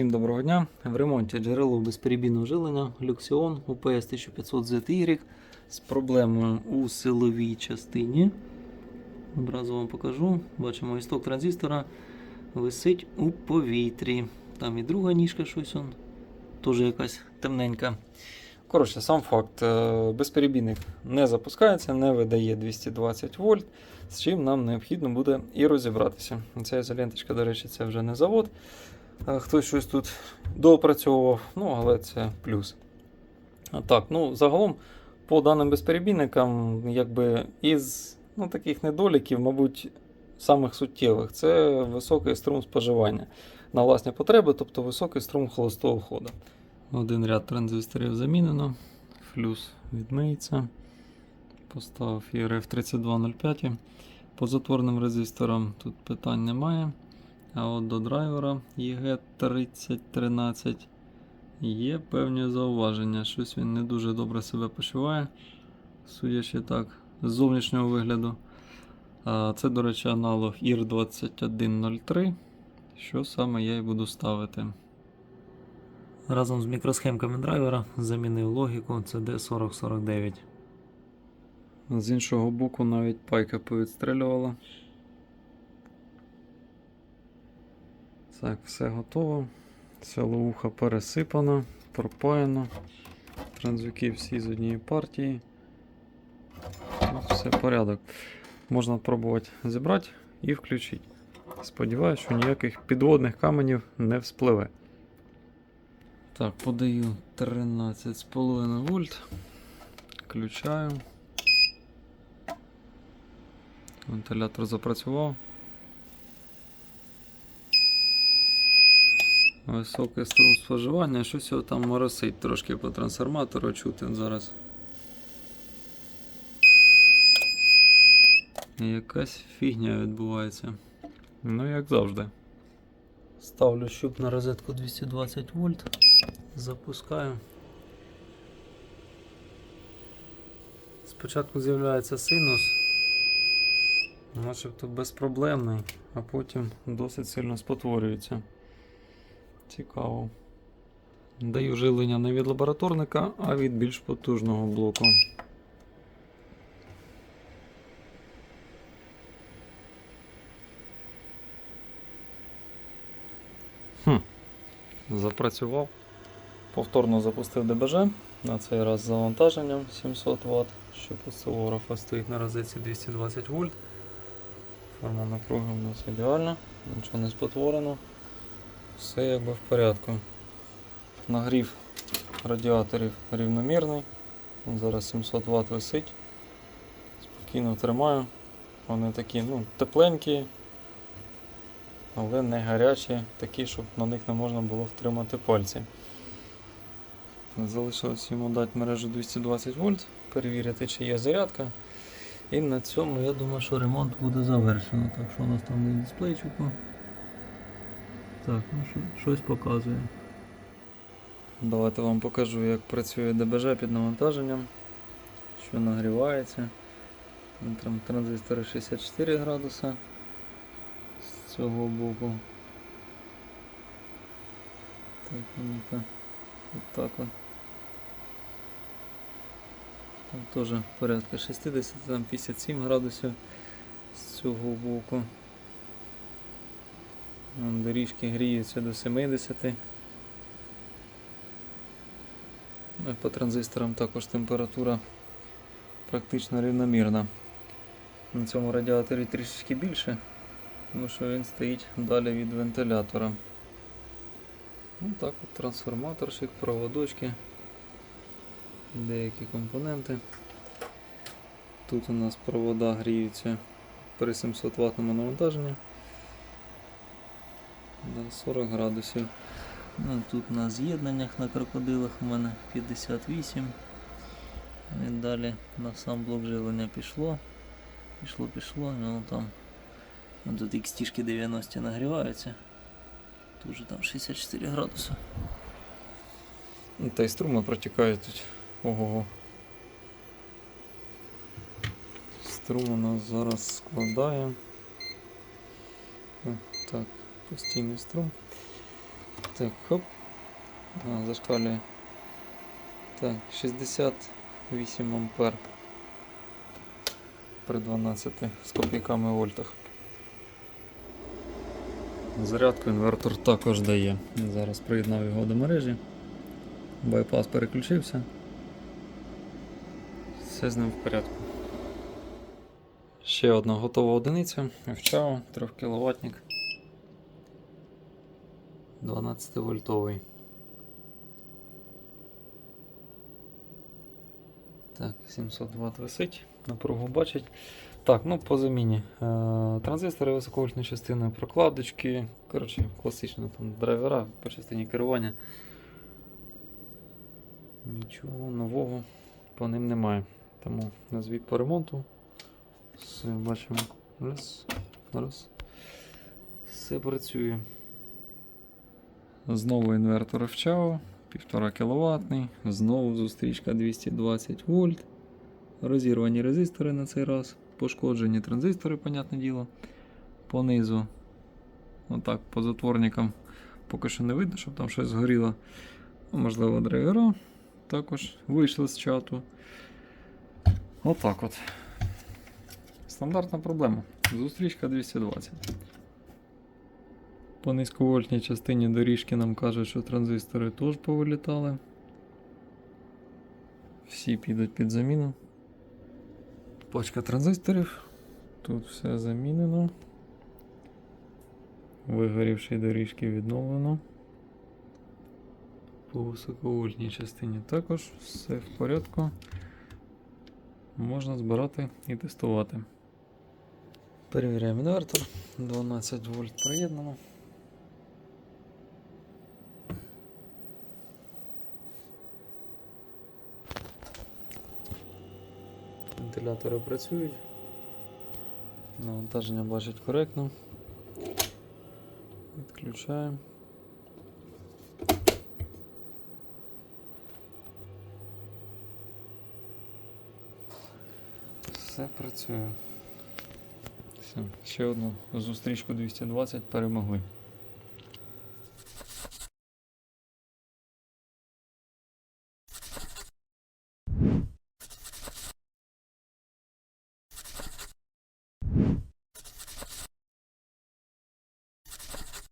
Всім доброго дня. В ремонті джерело безперебійного жилення Luxion UPS 1500 ZY з проблемою у силовій частині. Одразу вам покажу. Бачимо, істок транзистора висить у повітрі. Там і друга ніжка щось он, теж якась темненька. Коротше, сам факт. е, Безперебійник не запускається, не видає 220 вольт, з чим нам необхідно буде і розібратися. Ця ізоленточка, до речі, це вже не завод. Хтось щось тут доопрацьовував, ну, але це плюс. Так, ну, загалом, по даним безперебійникам, якби із ну, таких недоліків, мабуть, самих суттєвих, це високий струм споживання на власні потреби, тобто високий струм холостого ходу. Один ряд транзисторів замінено, флюс відмиється. Поставив ERF 3205. По затворним резисторам тут питань немає. А от до драйвера EG3013 є певні зауваження. Щось він не дуже добре себе почуває, судячи так, з зовнішнього вигляду. Це, до речі, аналог IR2103, що саме я і буду ставити. Разом з мікросхемками драйвера замінив логіку CD4049. З іншого боку навіть пайка повідстрелювала. Так, все готово. Силовуха пересипана, пропаяно. Транзюки всі з однієї партії. Ну, Все порядок. Можна спробувати зібрати і включити. Сподіваюсь, що ніяких підводних каменів не вспливе. Так, подаю 13,5 вольт. Включаю. Вентилятор запрацював. Високий струм споживання, щось його там моросить трошки по трансформатору, чути зараз. Якась фігня відбувається. Ну, як завжди. Ставлю щуп на розетку 220 вольт. Запускаю. Спочатку з'являється синус, начебто безпроблемний, а потім досить сильно спотворюється. Цікаво. Даю жилення не від лабораторника, а від більш потужного блоку. Хм. Запрацював. Повторно запустив ДБЖ. На цей раз з завантаженням 700 Вт. Що осцилографа стоїть на розетці 220 вольт. Форма напруги у нас ідеальна, нічого не спотворено. Все якби в порядку. Нагрів радіаторів рівномірний. Він зараз 700 Вт висить. Спокійно тримаю. Вони такі ну, тепленькі, але не гарячі, такі, щоб на них не можна було втримати пальці. Залишилось йому дати мережу 220 вольт, перевірити, чи є зарядка. І на цьому я думаю, що ремонт буде завершено. Так що у нас там на дисплейчику. Так, ну що, щось показує. Давайте вам покажу, як працює ДБЖ під навантаженням, що нагрівається. Там транзистори 64 градуса з цього боку. Так, ну-ка. Так от. Там теж порядка 60, там 57 градусів з цього боку. Доріжки гріються до 70. Ну, По транзисторам також температура практично рівномірна. На цьому радіаторі трішечки більше, тому що він стоїть далі від вентилятора. Ну так от трансформаторчик, проводочки, деякі компоненти. Тут у нас провода гріються при 700 Вт навантаженні. Да, 40 градусів. Ну, тут на з'єднаннях на крокодилах у мене 58. І далі на сам блок живлення пішло. Пішло, пішло, воно там. Ну, тут XT 90 нагріваються. Тут же там 64 градуси. Ну, Та й струми протікають тут. Ого. Струм у нас зараз складає. Так, постійний струм. Так, хоп. А, зашкалює. Так, 68 ампер при 12 з копійками вольтах. Зарядку інвертор також дає. Зараз приєднав його до мережі. Байпас переключився. Все з ним в порядку. Ще одна готова одиниця. Вчао, 3 кВт. 12 вольтовий. Так, 700 Вт висить, напругу бачить. Так, ну по заміні. Е, транзистори високовольтної частини, прокладочки. Коротше, класично там драйвера по частині керування. Нічого нового по ним немає. Тому на звіт по ремонту. Все, бачимо. Раз, раз. Все працює. Знову інвертор FCHAO, 1,5 кВт, знову зустрічка 220 вольт. Розірвані резистори на цей раз, пошкоджені транзистори, понятне діло. Понизу. Отак, по затворникам поки що не видно, щоб там щось згоріло. Можливо, драйвера також вийшли з чату. Отак от. Стандартна проблема. Зустрічка 220. По низьковольтній частині доріжки нам кажуть, що транзистори теж повилітали. Всі підуть під заміну. Пачка транзисторів. Тут все замінено. Вигорівші доріжки відновлено. По високовольтній частині також все в порядку. Можна збирати і тестувати. Перевіряємо інвертор. 12 вольт приєднано. Вентилятори працюють. Навантаження бачить коректно. Відключаємо. Все працює. Все, ще одну зустрічку 220 перемогли.